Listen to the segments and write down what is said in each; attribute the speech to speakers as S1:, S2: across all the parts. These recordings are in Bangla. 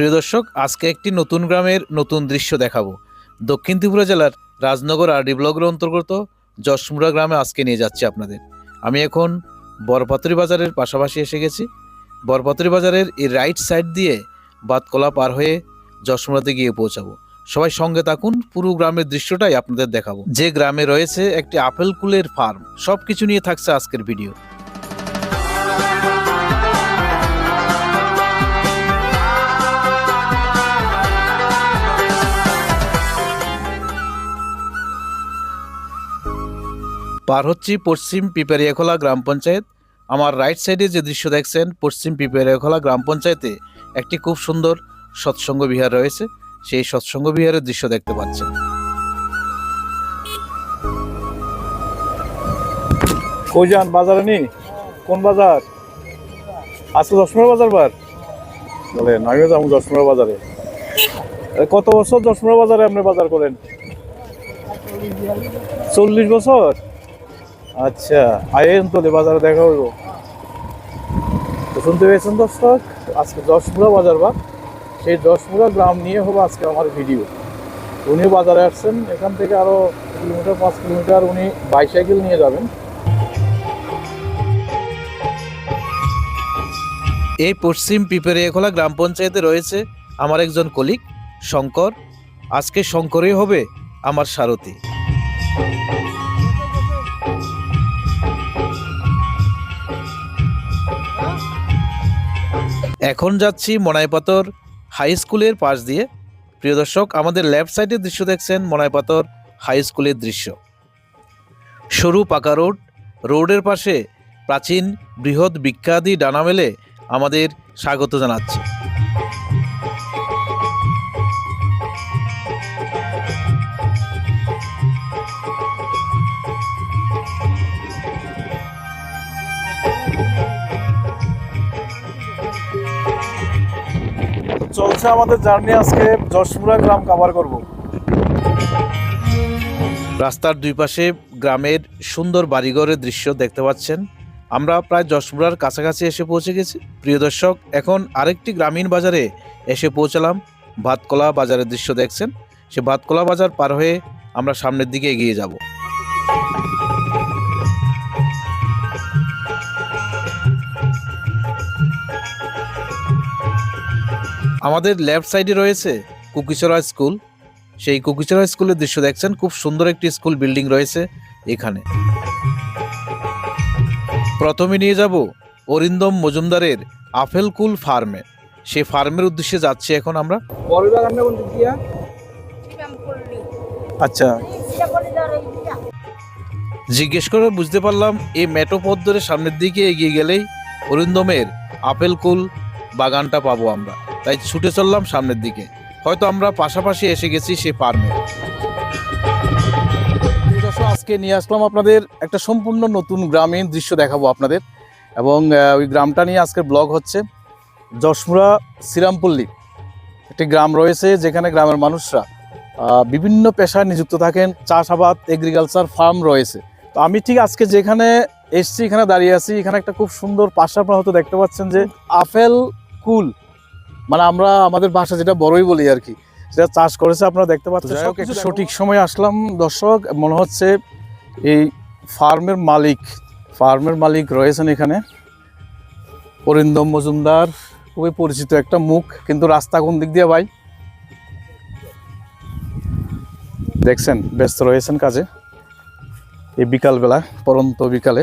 S1: প্রিয় দর্শক, আজকে একটি নতুন গ্রামের নতুন দৃশ্য দেখাবো। দক্ষিণ ত্রিপুরা জেলার রাজনগর আরডি ব্লকের অন্তর্গত যশমুড়া গ্রামে আজকে নিয়ে যাচ্ছি আপনাদের। আমি এখন বরপাতুরি বাজারের পাশাপাশি এসে গেছি। বরপাতুরি বাজারের এই রাইট সাইড দিয়ে বাতকলা পার হয়ে যশমুড়াতে গিয়ে পৌঁছাবো। সবাই সঙ্গে থাকুন, পুরো গ্রামের দৃশ্যটাই আপনাদের দেখাবো। যে গ্রামে রয়েছে একটি আপেল কুলের ফার্ম সব কিছু নিয়ে থাকছে আজকের ভিডিও পার হচ্ছি পশ্চিম পিপারিয়াখোলা গ্রাম পঞ্চায়েত। আমার রাইট সাইডে যে দৃশ্য দেখছেন, পশ্চিম পিপারিয়াখোলা গ্রাম পঞ্চায়েতে একটি খুব সুন্দর সৎসঙ্গ বিহার রয়েছে। সেই সৎসঙ্গ বিহারের দৃশ্য দেখতে পাচ্ছেন।
S2: কই যান, বাজারে নি কোন বাজার? আজকে দশমরা বাজার বার? বলে আমিও যাব দশমরা বাজারে। কত বছর দশমরা বাজারে আপনি বাজার করেন? চল্লিশ বছর? আচ্ছা আয়েন তো বাজারে দেখা হইব। তো শুনতে পেয়েছেন দর্শক, আজকে দশমুড়া বাজার বা, সেই দশমুড়া গ্রাম নিয়ে হবে আজকে আমার ভিডিও। উনি বাজারে আসছেন, এখান থেকে আরও কিলোমিটার, পাঁচ কিলোমিটার উনি বাইসাইকেল নিয়ে যাবেন।
S1: এই পশ্চিম পিপারিয়াখোলা গ্রাম পঞ্চায়েতে রয়েছে আমার একজন কলিগ, শঙ্কর। আজকে শঙ্করই হবে আমার সারথি। এখন যাচ্ছি মনাইপাতর হাই স্কুলের পাশ দিয়ে। প্রিয় দর্শক, আমাদের লেফট সাইডের দৃশ্য দেখছেন মনাইপাতর হাই স্কুলের দৃশ্য। সরু পাকা রোড, রোডের পাশে প্রাচীন বৃহৎ বিখ্যাতি ডানা মেলে আমাদের স্বাগত জানাচ্ছি।
S2: চলছে আমাদের জার্নি আজকে যশমুড়া গ্রাম কভার করব।
S1: রাস্তার দুই পাশে গ্রামের সুন্দর বাড়িঘরের দৃশ্য দেখতে পাচ্ছেন। আমরা প্রায় যশমুড়ার কাছাকাছি এসে পৌঁছে গেছি। প্রিয় দর্শক, এখন আরেকটি গ্রামীণ বাজারে এসে পৌঁছালাম। ভাতকলা বাজারের দৃশ্য দেখছেন। সে ভাতকলা বাজার পার হয়ে আমরা সামনের দিকে এগিয়ে যাব। আমাদের লেফট সাইডে রয়েছে কুকিচড়া স্কুল। সেই কুকিচড়া স্কুলের দৃশ্য দেখছেন। খুব সুন্দর একটি স্কুল বিল্ডিং রয়েছে এখানে। প্রথমে নিয়ে যাব অরিন্দম মজুমদারের আফেলকুল ফার্মে। সেই ফার্মের উদ্দেশ্যে যাচ্ছি এখন আমরা।
S2: আচ্ছা।
S1: জিজ্ঞেস করে বুঝতে পারলাম এই মেটো পথ ধরে সামনের দিকে এগিয়ে গেলেই অরিন্দমের আপেলকুল বাগানটা পাবো আমরা। তাই ছুটে চললাম সামনের দিকে। হয়তো আমরা পাশাপাশি এসে গেছি সেই ফার্মে
S2: আজকে নিয়ে আসলাম আপনাদের একটা সম্পূর্ণ নতুন গ্রামীণ দৃশ্য দেখাবো আপনাদের। এবং ওই গ্রামটা নিয়ে আজকের ব্লগ হচ্ছে যশমুড়া শ্রীরামপল্লী। একটি গ্রাম রয়েছে যেখানে গ্রামের মানুষরা বিভিন্ন পেশায় নিযুক্ত থাকেন। চাষাবাদ এগ্রিকালচার ফার্ম রয়েছে। তো আমি ঠিক আজকে যেখানে এসছি, এখানে দাঁড়িয়ে আছি, এখানে একটা খুব সুন্দর পাশে আপনারা হয়তো দেখতে পাচ্ছেন যে আপেল কুল। মানে আমরা আমাদের ভাষা যেটা বড়ই বলি আর কি সেটা চাষ করেছে আপনারা দেখতে পাচ্ছেন। সঠিক সময় আসলাম দর্শক মনে হচ্ছে এই ফার্মের মালিক ফার্মের মালিক রয়েছেন এখানে। অরিন্দম মজুমদার খুবই পরিচিত একটা মুখ কিন্তু রাস্তা কোন দিক দিয়ে ভাই? দেখছেন ব্যস্ত রয়েছেন কাজে। এই বিকালবেলা পরন্ত বিকালে।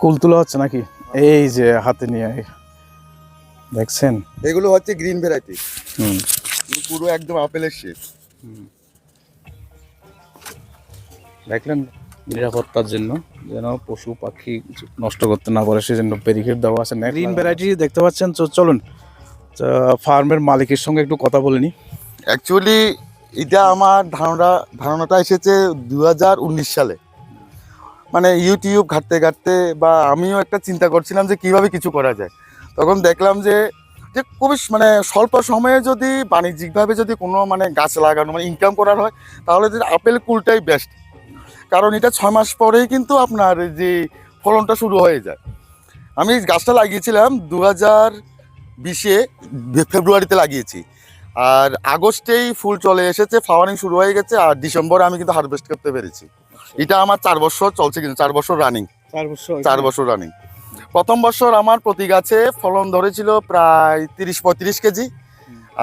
S2: কুল তোলা হচ্ছে নাকি? এই যে হাতে নিয়ে দেখছেন?
S3: এগুলো হচ্ছে গ্রিন ভ্যারাইটি
S2: হুম।
S3: পুরো একদম আপেলের শেষ
S2: দেখলেন নিরাপত্তার জন্য যেন পশু পাখি নষ্ট করতে না পারে সেজন্য ব্যারিকেড দেওয়া আছে গ্রিন ভ্যারাইটি দেখতে পাচ্ছেন? তো চলুন। ফার্মের মালিকের সঙ্গে একটু কথা বলে নি।
S3: অ্যাকচুয়ালি এটা আমার ধারণা ধারণাটা এসেছে দুই হাজার উনিশ সালে। মানে ইউটিউব ঘাটতে ঘাটতে বা আমিও একটা চিন্তা করছিলাম যে কীভাবে কিছু করা যায়। তখন দেখলাম যে যে খুবই মানে স্বল্প সময়ে যদি বাণিজ্যিকভাবে যদি কোনো মানে গাছ লাগানো মানে ইনকাম করার হয়, তাহলে যে আপেল কুলটাই বেস্ট কারণ এটা ছয় মাস পরেই কিন্তু আপনার যে ফলনটা শুরু হয়ে যায়। আমি গাছটা লাগিয়েছিলাম দু হাজার বিশে ফেব্রুয়ারিতে লাগিয়েছি। আর আগস্টেই ফুল চলে এসেছে ফ্লাওয়ারিং শুরু হয়ে গেছে আর ডিসেম্বরে আমি কিন্তু হারভেস্ট করতে পেরেছি। এটা আমার চার বছর চলছে কিন্তু চার বছর রানিং
S2: চার বছর
S3: চার বছর রানিং প্রথম বছর আমার প্রতি গাছে ফলন ধরেছিল প্রায় তিরিশ পঁয়ত্রিশ কেজি।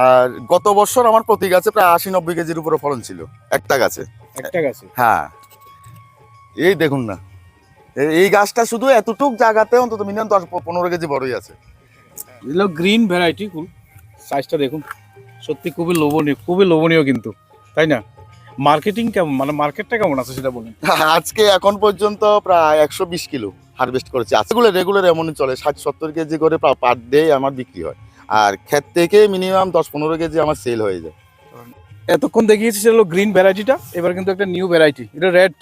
S3: আর গত বছর আমার প্রতি গাছে প্রায় আশি নব্বই কেজির উপরে ফলন ছিল একটা গাছে।
S2: একটা গাছে?
S3: হ্যাঁ। এই দেখুন না এই গাছটা শুধু এতটুক জায়গাতে অন্তত মিনিমাম দশ পনেরো কেজি বড়ই আছে।
S2: গ্রিন ভ্যারাইটি ফুল। সাইজটা দেখুন। সত্যি খুবই লোভনীয় খুবই লোভনীয় কিন্তু তাই না? মার্কেটিং কেমন মানে মার্কেটটা কেমন আছে সেটা বলুন।
S3: আজকে এখন পর্যন্ত প্রায় একশো বিশ কিলো হারভেস্ট করেছি। আজকেগুলো রেগুলার এমনই চলে ষাট সত্তর কেজি করে পার ডে আমার বিক্রি হয়। আর ক্ষেত থেকে মিনিমাম দশ পনেরো কেজি আমার সেল হয়ে যায়।
S2: এতক্ষণ দেখিয়েছি সেটা হলো গ্রিন ভ্যারাইটিটা এবার কিন্তু একটা নিউ ভ্যারাইটি এটা রেড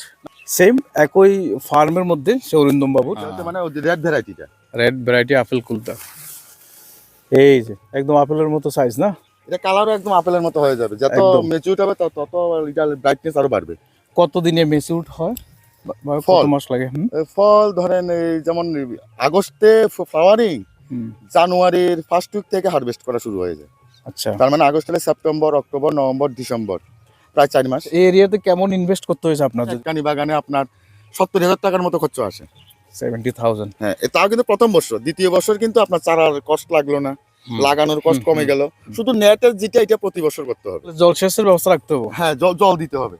S2: সেম একই ফার্মের মধ্যে সে অরিন্দম বাবুর
S3: মানে রেড ভ্যারাইটিটা
S2: রেড ভ্যারাইটি আপেল কুলটা এই যে একদম আপেলের মতো সাইজ না?
S3: এটা কালারও একদম আপেলের মতো হয়ে যাবে। যত। মেচুর হবে তত তত এটা ব্রাইটনেস আরও বাড়বে।
S2: কত দিনে মেচিউড হয়
S3: ফল।
S2: মাস লাগে?
S3: ফল ধরেন এই যেমন আগস্টে ফ্লাওয়ারিং জানুয়ারির ফার্স্ট উইক থেকে হারভেস্ট করা শুরু হয়ে যায়।
S2: আচ্ছা।
S3: তার মানে আগস্ট হলে সেপ্টেম্বর অক্টোবর নভেম্বর ডিসেম্বর প্রায় চার মাস।
S2: এই এরিয়াতে কেমন ইনভেস্ট করতে হয়েছে আপনার
S3: কানি বাগানে আপনার সত্তর হাজার টাকার মতো খরচ আসে।
S2: সেভেন্টি থাউজেন্ড
S3: হ্যাঁ তাও কিন্তু প্রথম বছর দ্বিতীয় বছর কিন্তু আপনার চারার কষ্ট লাগল না। লাগানোর কষ্ট কমে গেল। শুধু নেটের যেটা এটা প্রতি বছর করতে হবে।
S2: জলসেচের ব্যবস্থা রাখতে হবে।
S3: হ্যাঁ জল জল দিতে হবে।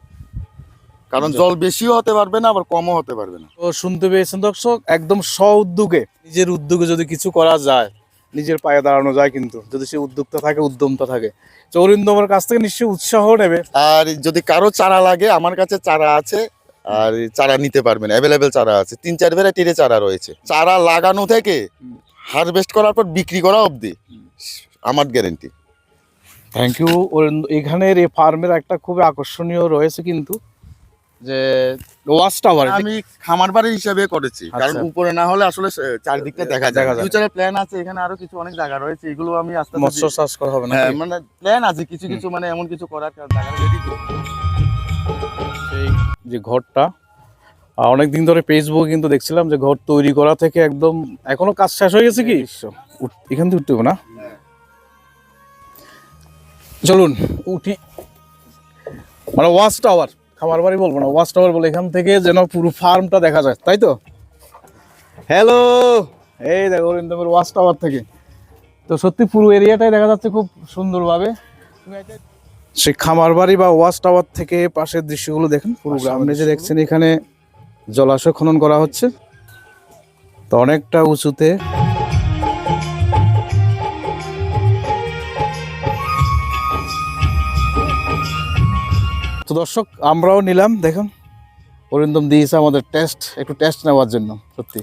S3: কারণ
S2: জল।
S3: জল বেশিও হতে পারবে না আবার কমও হতে পারবে না।
S2: তো শুনতে পেয়েছেন দর্শক একদম স্ব উদ্যোগে নিজের উদ্যোগে যদি কিছু করা যায় নিজের পায়ে দাঁড়ানো যায় কিন্তু যদি সে উদ্যোক্তা থাকে উদ্যমতা থাকে। তো অরিন্দমের কাছ থেকে নিশ্চয়ই উৎসাহ নেবে।
S3: আর যদি কারও চারা লাগে আমার কাছে চারা আছে আর চারা নিতে পারবেন অ্যাভেলেবেল চারা আছে। তিন চার ভ্যারাইটির চারা রয়েছে। চারা লাগানো থেকে। হারভেস্ট করার পর বিক্রি করা অবধি। আমার গ্যারেন্টি
S2: থ্যাংক ইউ এখানের এই ফার্মের একটা খুব আকর্ষণীয় রয়েছে কিন্তু যে ওয়াচ টাওয়ার।
S3: আমি খামার বাড়ি হিসাবে করেছি কারণ
S2: আচ্ছা।
S3: উপরে না হলে আসলে চারদিকটা দেখা যায়। ফিউচারের প্ল্যান আছে এখানে আরও কিছু অনেক জায়গা রয়েছে এগুলো আমি আস্তে
S2: মৎস্য চাষ করা হবে না
S3: হ্যাঁ মানে প্ল্যান আছে কিছু কিছু মানে এমন কিছু করার জায়গা
S2: সেই যে ঘরটা অনেক দিন ধরে ফেসবুকে কিন্তু দেখছিলাম যে ঘর তৈরি করা থেকে একদম এখনও কাজ শেষ হয়ে গেছে কি? উঠ- এখান থেকে উঠতে হবে না? চলুন। উঠি। মানে ওয়াচ টাওয়ার খামার বাড়ি বলব না ওয়াচ টাওয়ার বলে এখান থেকে যেন পুরো ফার্মটা দেখা যায় তাই তো? হ্যালো এই দেখো অরিন্দমের ওয়াচ টাওয়ার থেকে। তো সত্যি পুরো এরিয়াটাই দেখা যাচ্ছে খুব সুন্দরভাবে। সে খামার বাড়ি বা ওয়াচ টাওয়ার থেকে পাশের দৃশ্যগুলো দেখেন পুরো গ্রামে যে দেখছেন এখানে জলাশয় খনন করা হচ্ছে। তো অনেকটা উঁচুতে তো দর্শক আমরাও নিলাম দেখুন। অরিন্দম দিয়েছে আমাদের টেস্ট একটু টেস্ট নেওয়ার জন্য সত্যি।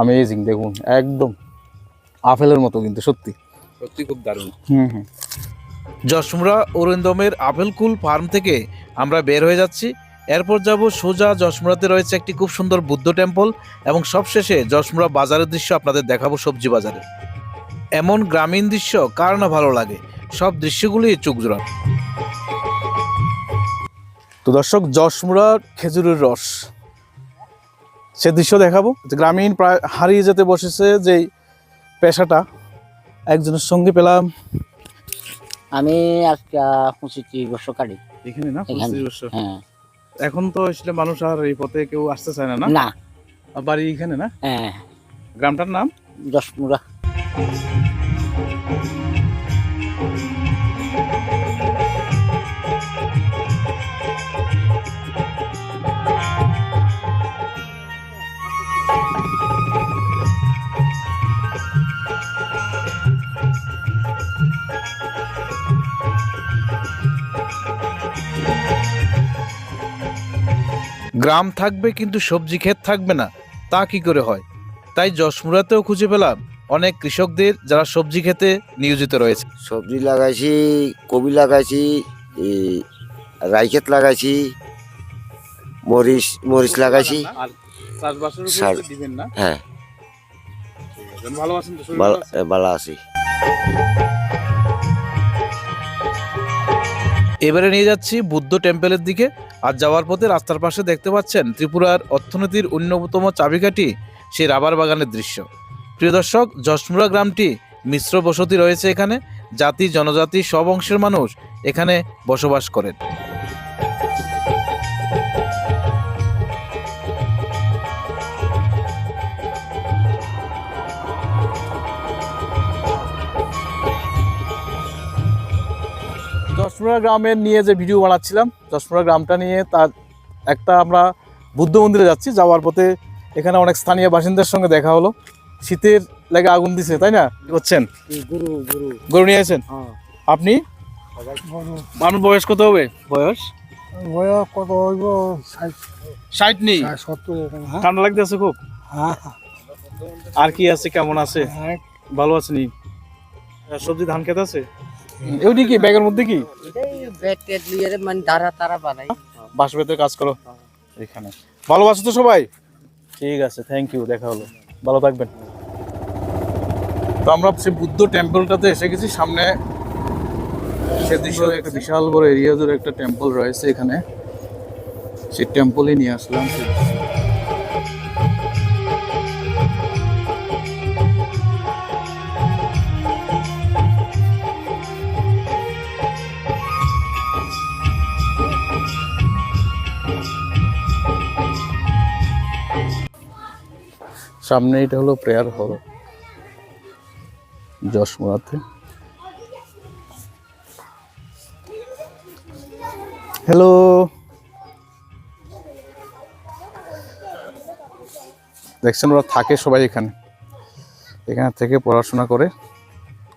S2: আমেজিং দেখুন একদম আপেলের মতো কিন্তু সত্যি। সত্যি খুব দারুণ। হুম হুম।
S1: যশমরা অরিন্দমের আপেলকুল ফার্ম থেকে আমরা বের হয়ে যাচ্ছি। এরপর যাব সোজা যশমুরাতে রয়েছে একটি খুব সুন্দর বুদ্ধ টেম্পল এবং সবশেষে যশমুরা বাজারের দৃশ্য আপনাদের দেখাবো সবজি বাজারে। এমন গ্রামীণ দৃশ্য কার না ভালো লাগে? সব দৃশ্যগুলি চোখ জোড়ানো
S2: তো দর্শক যশমুড়া খেজুরের রস। সে দৃশ্য দেখাবো। গ্রামীণ প্রায় হারিয়ে যেতে বসেছে যে পেশাটা। একজনের সঙ্গে পেলাম।
S4: আমি আজকে পঁচিশ বছর কাটি
S2: এখানে না?
S4: এখানে।
S2: পঁচিশ বছর।
S4: হ্যাঁ।
S2: এখন তো আসলে মানুষ আর এই পথে কেউ আসতে চায় না না?
S4: না।
S2: বাড়ি এখানে না?
S4: হ্যাঁ।
S2: গ্রামটার নাম?
S4: দশমুড়া
S1: গ্রাম থাকবে কিন্তু সবজি ক্ষেত থাকবে না তা কি করে হয়? তাই যশমুরাতেও খুঁজে পেলাম অনেক কৃষকদের যারা সবজি খেতে নিয়োজিত রয়েছে।
S5: সবজি লাগাইছি কবি লাগাইছি এই রাইখেত লাগাইছি মরিচ মরিচ লাগাইছি। সার- হ্যাঁ।
S2: ভালো আছে?
S1: এবারে নিয়ে যাচ্ছি বুদ্ধ টেম্পলের দিকে। আর যাওয়ার পথে রাস্তার পাশে দেখতে পাচ্ছেন ত্রিপুরার অর্থনীতির অন্যতম চাবিকাঠি সেই রাবার বাগানের দৃশ্য। প্রিয় দর্শক যশমুরা গ্রামটি মিশ্র বসতি রয়েছে এখানে। জাতি, জনজাতি, সব অংশের মানুষ এখানে বসবাস করেন।
S2: দশমুড়া গ্রামের নিয়ে যে ভিডিও বানাচ্ছিলাম দশমুড়া গ্রামটা নিয়ে তার একটা আমরা বুদ্ধ মন্দিরে যাচ্ছি যাওয়ার পথে এখানে অনেক স্থানীয় বাসিন্দার সঙ্গে দেখা হলো। শীতের লেগে আগুন দিছে তাই না? কি করছেন?
S4: গুরু গুরু।
S2: গরু নিয়ে আছেন? আপনি? মানুষ বয়স কত হবে? বয়স?
S6: বয়স কত হইব? ষাট।
S2: ষাট নেই?
S6: এরকম, হ্যাঁ।
S2: ঠান্ডা লাগতেছে খুব?
S6: হ্যাঁ।
S2: আর কি আছে কেমন আছে?
S6: হ্যাঁ।
S2: ভালো আছে নি সবজি ধান খেতে আছে? ওইটি কি ব্যাগের মধ্যে কি?
S4: ব্যাগ মানে দাঁড়া তারা বানাই
S2: বাস বেতের কাজ করো। এখানে। ভালো তো সবাই। ঠিক আছে থ্যাংক ইউ দেখা হলো। ভালো থাকবেন। তো আমরা সে বুদ্ধ টেম্পলটাতে এসে গেছি সামনে সে দৃশ্য একটা বিশাল বড় এরিয়া জুড়ে একটা টেম্পল রয়েছে এখানে। সেই টেম্পলই নিয়ে আসলাম। সামনে এটা হলো প্রেয়ার হল যশমুরাতে হ্যালো দেখছেন, ওরা থাকে সবাই এখানে। এখানে থেকে পড়াশোনা করে।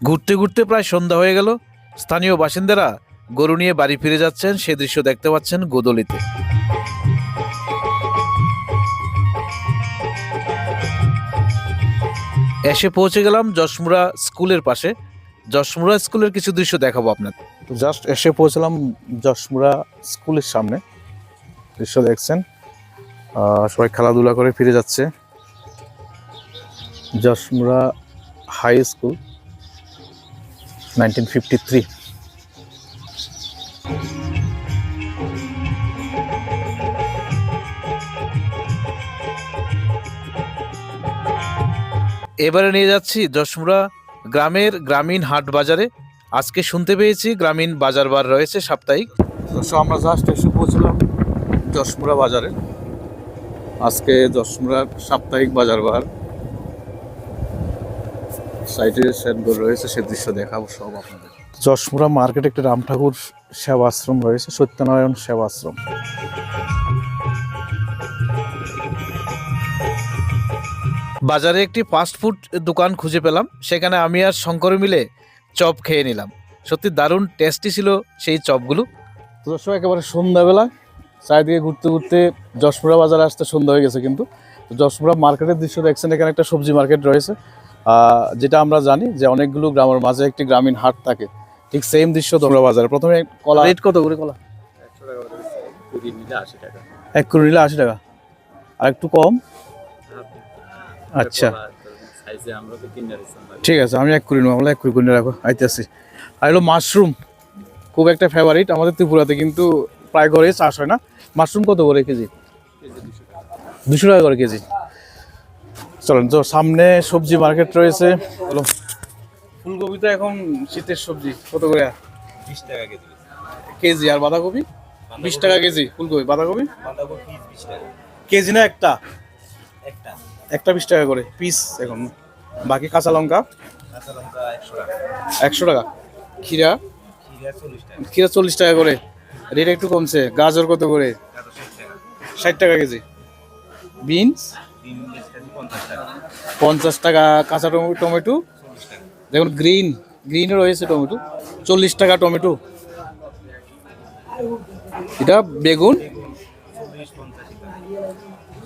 S1: ঘুরতে ঘুরতে প্রায় সন্ধ্যা হয়ে গেল। স্থানীয় বাসিন্দারা গরু নিয়ে বাড়ি ফিরে যাচ্ছেন, সে দৃশ্য দেখতে পাচ্ছেন গোদলিতে। এসে পৌঁছে গেলাম যশমুরা স্কুলের পাশে। যশমুরা স্কুলের কিছু দৃশ্য দেখাবো আপনাদের।
S2: জাস্ট এসে পৌঁছলাম যশমুরা স্কুলের সামনে। দৃশ্য দেখছেন। সবাই খেলাধুলা করে ফিরে যাচ্ছে। Jashmura high school nineteen fifty three
S1: এবারে নিয়ে যাচ্ছি যশমুরা গ্রামের গ্রামীণ হাট বাজারে। আজকে শুনতে পেয়েছি গ্রামীণ বাজার বার রয়েছে সাপ্তাহিক।
S2: তো আমরা জাস্ট এসে পৌঁছলাম যশমুরা বাজারে। আজকে যশমুরার সাপ্তাহিক বাজার বার। সেটগুলো রয়েছে সে দৃশ্য দেখাবো সব আপনাদের। যশমুরা মার্কেটে একটা রাম ঠাকুর সেবা আশ্রম রয়েছে, সত্যনারায়ণ সেবা আশ্রম
S1: বাজারে একটি ফাস্ট ফুড দোকান খুঁজে পেলাম। সেখানে আমি আর শঙ্কর মিলে চপ খেয়ে নিলাম। সত্যি দারুণ টেস্টি ছিল সেই চপগুলো।
S2: তো দর্শক একেবারে সন্ধ্যাবেলা চারিদিকে ঘুরতে ঘুরতে যশপুরা বাজারে আসতে সন্ধ্যা হয়ে গেছে কিন্তু। যশপুরা মার্কেটের দৃশ্য দেখছেন এখানে একটা সবজি মার্কেট রয়েছে। যেটা আমরা জানি যে অনেকগুলো গ্রামের মাঝে একটি গ্রামীণ হাট থাকে। ঠিক সেম দৃশ্য তোমরা বাজারে। প্রথমে কলা রেট কত করে কলা? আশি টাকা। এক কুড়ি নিলে আশি টাকা। আর একটু কম। আচ্ছা। ঠিক আছে আমি এক কুড়ি নেব আমরা এক কুড়ি কুড়ি রাখো আইতেছি। আর হলো মাশরুম খুব একটা ফেভারিট আমাদের ত্রিপুরাতে কিন্তু প্রায় ঘরে চাষ হয় না। মাশরুম কত করে কেজি? দুশো টাকা করে কেজি। চলেন তো সামনে সবজি মার্কেট রয়েছে। হলো ফুলকপি তো এখন শীতের সবজি কত করে? বিশ টাকা কেজি। কেজি আর বাঁধাকপি? বিশ টাকা কেজি ফুলকপি বাঁধাকপি? কেজি না একটা? একটা। বিশ টাকা করে পিস এখন। বাকি কাঁচা লঙ্কা? একশো টাকা। খিরা খিরা চল্লিশ টাকা। করে। রেট একটু কমছে। গাজর কত করে? ষাট টাকা। কেজি। বিনস পঞ্চাশ টাকা। কাঁচা টমেটো? টমেটো দেখুন গ্রিন গ্রিনও রয়েছে টমেটো। চল্লিশ টাকা টমেটো। এটা বেগুন।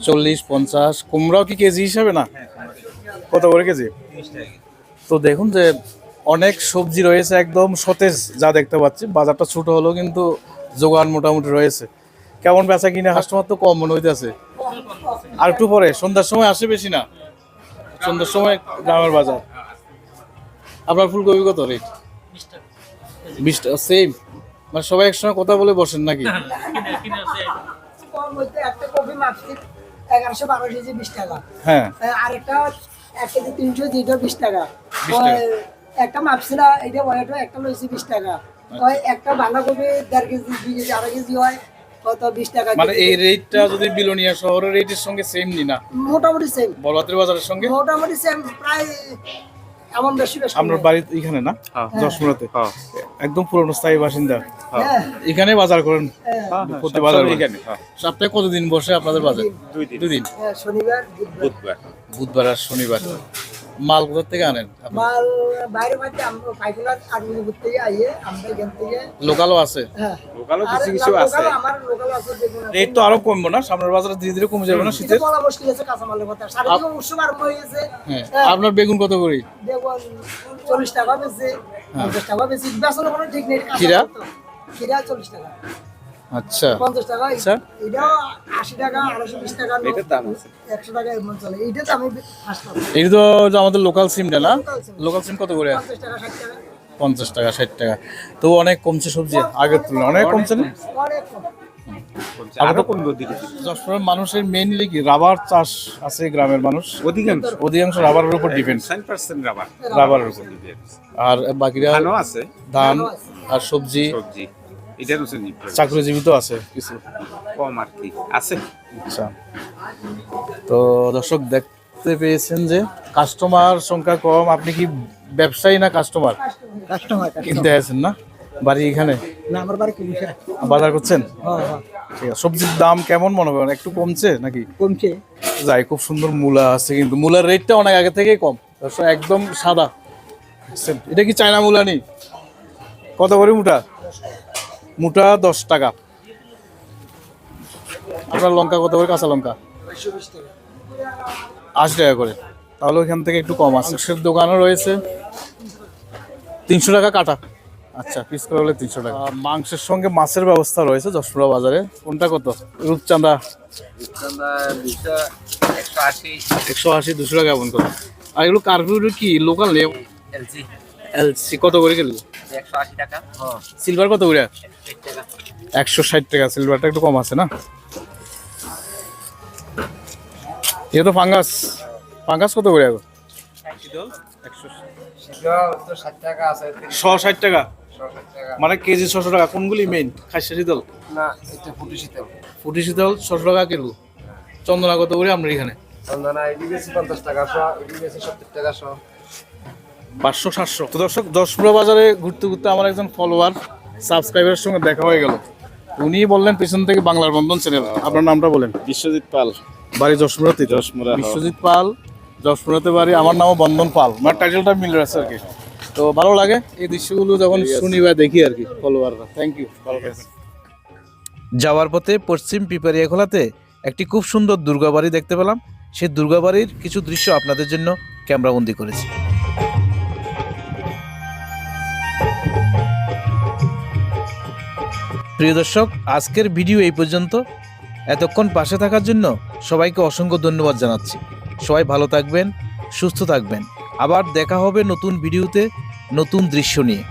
S2: চল্লিশ পঞ্চাশ কুমড়াও কি কেজি হিসাবে না কত করে কেজি তো দেখুন যে অনেক সবজি রয়েছে একদম সতেজ যা দেখতে পাচ্ছি বাজারটা ছোট হলেও কিন্তু জোগান মোটামুটি রয়েছে কেমন বেচা কিনে কাস্টমার তো কম মনে হইতেছে আর একটু পরে সন্ধ্যার সময় আসে বেশি না সন্ধ্যার সময় গ্রামের বাজার আপনার ফুলকপি কত রেট বিশ টাকা সেম মানে সবাই একসঙ্গে কথা বলে বসেন নাকি
S7: কম বলতে একটা কপি এগারোশো বারো কেজি বিশ টাকা।
S2: হ্যাঁ।
S7: আরেকটা এক কেজি তিনশো যেটা বিশ টাকা।
S2: 20 টাকা।
S7: ওই একটা মাপছি এটা ওয়াইটা একটা লইছি বিশ টাকা। ওই একটা বাঁধাকপি দেড় কেজি দুই কেজি আড়াই কেজি হয় কত বিশ টাকা
S2: মানে
S7: কেজি।
S2: এই রেটটা যদি বিলোনিয়া শহরের রেটের সঙ্গে সেম নি না?
S7: মোটামুটি সেম
S2: বাজারের সঙ্গে?
S7: মোটামুটি সেম প্রায় এমন বেশি বেশি
S2: আপনার বাড়ি এখানে না? যশমুরাতে একদম পুরনো স্থায়ী বাসিন্দা।
S7: হ্যাঁ।
S2: এখানে বাজার করেন? প্রতি বাজার?
S8: এখানে
S2: সপ্তাহে কতদিন বসে আপনাদের বাজার?
S8: দুই দিন।
S2: দুই দিন?
S7: হ্যাঁ, শনিবার। বুধবার।
S8: বুধবার
S2: আর শনিবার। মাল কোথা থেকে আনেন
S7: মাল বাইরে বাইরে আমরা পাইকুলার আটগুলো থেকে আইয়ে আমরা এখান থেকে
S2: লোকালও আছে?
S7: হ্যাঁ।
S8: লোকালও কিছু কিছু আছে।
S7: আমার লোকাল আছে যেগুলো
S2: রেট তো আরও কমবো না সামনের বাজারে ধীরে ধীরে কমে যাবে না শীতের।
S7: বলা মুশকিল আছে কাঁচামালের কথা? সাড়ে তিন উৎসব আরম্ভ হয়ে গেছে।
S2: হ্যাঁ
S7: হ্যাঁ।
S2: আপনার বেগুন কত করে?
S7: দেখুন চল্লিশ টাকা বেশি পঞ্চাশ টাকা বেশি বেসন কোনো ঠিক নেই কাঁচা তো। খিরা চল্লিশ টাকা।
S2: আচ্ছা।
S7: পঞ্চাশ টাকা
S2: আচ্ছা।
S7: এটাও আশি টাকা আড়াইশো বিশ টাকা
S8: এটার দাম আছে।
S7: একশো টাকা এমন চলে। এইটা তো আমি আসলাম
S2: এই তো যে আমাদের লোকাল সিমটা না? লোকাল সিম কত করে?
S7: পঞ্চাশ টাকা ষাট টাকা।
S2: পঞ্চাশ টাকা ষাট টাকা। তো অনেক কমছে সবজি আগের তুলনায়। অনেক কমছে না? মানুষের মেইনলি কি রাবার চাষ আছে গ্রামের মানুষ?
S8: অধিকাংশ।
S2: অধিকাংশ রাবারের উপর ডিপেন্ড
S8: রাবার।
S2: রাবারের উপর। আর বাকিরা
S8: আছে।
S2: ধান আর সবজি।
S8: এটার হচ্ছে
S2: চাকরিজীবী তো আছে। কিছু
S8: কম আর কি। আছে?
S2: আচ্ছা। তো দর্শক দেখতে পেয়েছেন যে কাস্টমার সংখ্যা কম। আপনি কি ব্যবসায়ী না কাস্টমার
S7: কাস্টমার
S2: কিনতে আছেন না? বাড়ি এখানে?
S7: না আমার বাড়ি কুমিশা
S2: বাজার করছেন?
S7: হ্যাঁ হ্যাঁ।
S2: ঠিক আছে। সবজির দাম কেমন মনে করেন? একটু কমছে নাকি?
S7: কমছে।
S2: যাই খুব সুন্দর মূলা আছে কিন্তু। মূলার রেটটা অনেক আগে থেকেই কম। দর্শক একদম সাদা। এটা কি চায়না মূলা নেই কত করে মুটা? মুটা দশ টাকা। আপনার লঙ্কা কত করে? কাঁচা লঙ্কা। আশি টাকা করে। তাহলে ওইখান থেকে একটু কম আছে। মাংসের দোকানও রয়েছে। তিনশো টাকা কাটা। আচ্ছা পিস করে হলে তিনশো টাকা। মাংসের সঙ্গে মাছের ব্যবস্থা রয়েছে যশপুরা বাজারে। কোনটা কত? রূপচাঁদা। একশো আশি। দুশো টাকা এমন করে। আর এগুলো কার্পুর কি? লোকাল নেই
S4: এলসি
S2: কত করে কিলো?
S4: একশো আশি টাকা।
S2: সিলভার কত করে? একশো ষাট টাকা সিলভারটা একটু কম আছে না? এটা তো ফাঙ্গাস। ফাঙ্গাস কত করে এখন?
S4: টাকা।
S2: ষাট টাকা মানে কেজি ছশো টাকা কোনগুলি মেইন খাসি শীতল?
S4: না এটা ফুটি শীতল।
S2: ফুটি শীতল ছশো টাকা কিলো? চন্দনা কত করে আমরা এখানে?
S4: চন্দনা বেশি পঞ্চাশ টাকা শো সত্তর টাকা শো
S2: পাঁচশো সাতশো। তো দর্শক যশপুরা বাজারে ঘুরতে ঘুরতে আমার একজন ফলোয়ার সাবস্ক্রাইবারের সঙ্গে দেখা হয়ে গেল। উনি বললেন পেছন থেকে বাংলার বন্ধন চ্যানেল আপনার নামটা বলেন।
S8: বিশ্বজিৎ পাল।
S2: বাড়ি যশপুরাতে
S8: যশমুরা, হ্যাঁ।
S2: বিশ্বজিৎ পাল যশপুরাতে বাড়ি আমার নামও বন্ধন পাল। আমার টাইটেলটা মিল আছে আর কি। তো ভালো লাগে এই দৃশ্যগুলো যখন শুনি বা দেখি আর কি ফলোয়াররা থ্যাংক ইউ ভালো
S1: যাওয়ার পথে পশ্চিম পিপারিয়া খোলাতে একটি খুব সুন্দর দুর্গাবাড়ি দেখতে পেলাম। সেই দুর্গাবাড়ির কিছু দৃশ্য আপনাদের জন্য ক্যামেরাবন্দি করেছি। প্রিয় দর্শক, আজকের ভিডিও এই পর্যন্ত। এতক্ষণ পাশে থাকার জন্য সবাইকে অসংখ্য ধন্যবাদ জানাচ্ছি। সবাই ভালো থাকবেন, সুস্থ থাকবেন। আবার দেখা হবে নতুন ভিডিওতে নতুন দৃশ্য নিয়ে।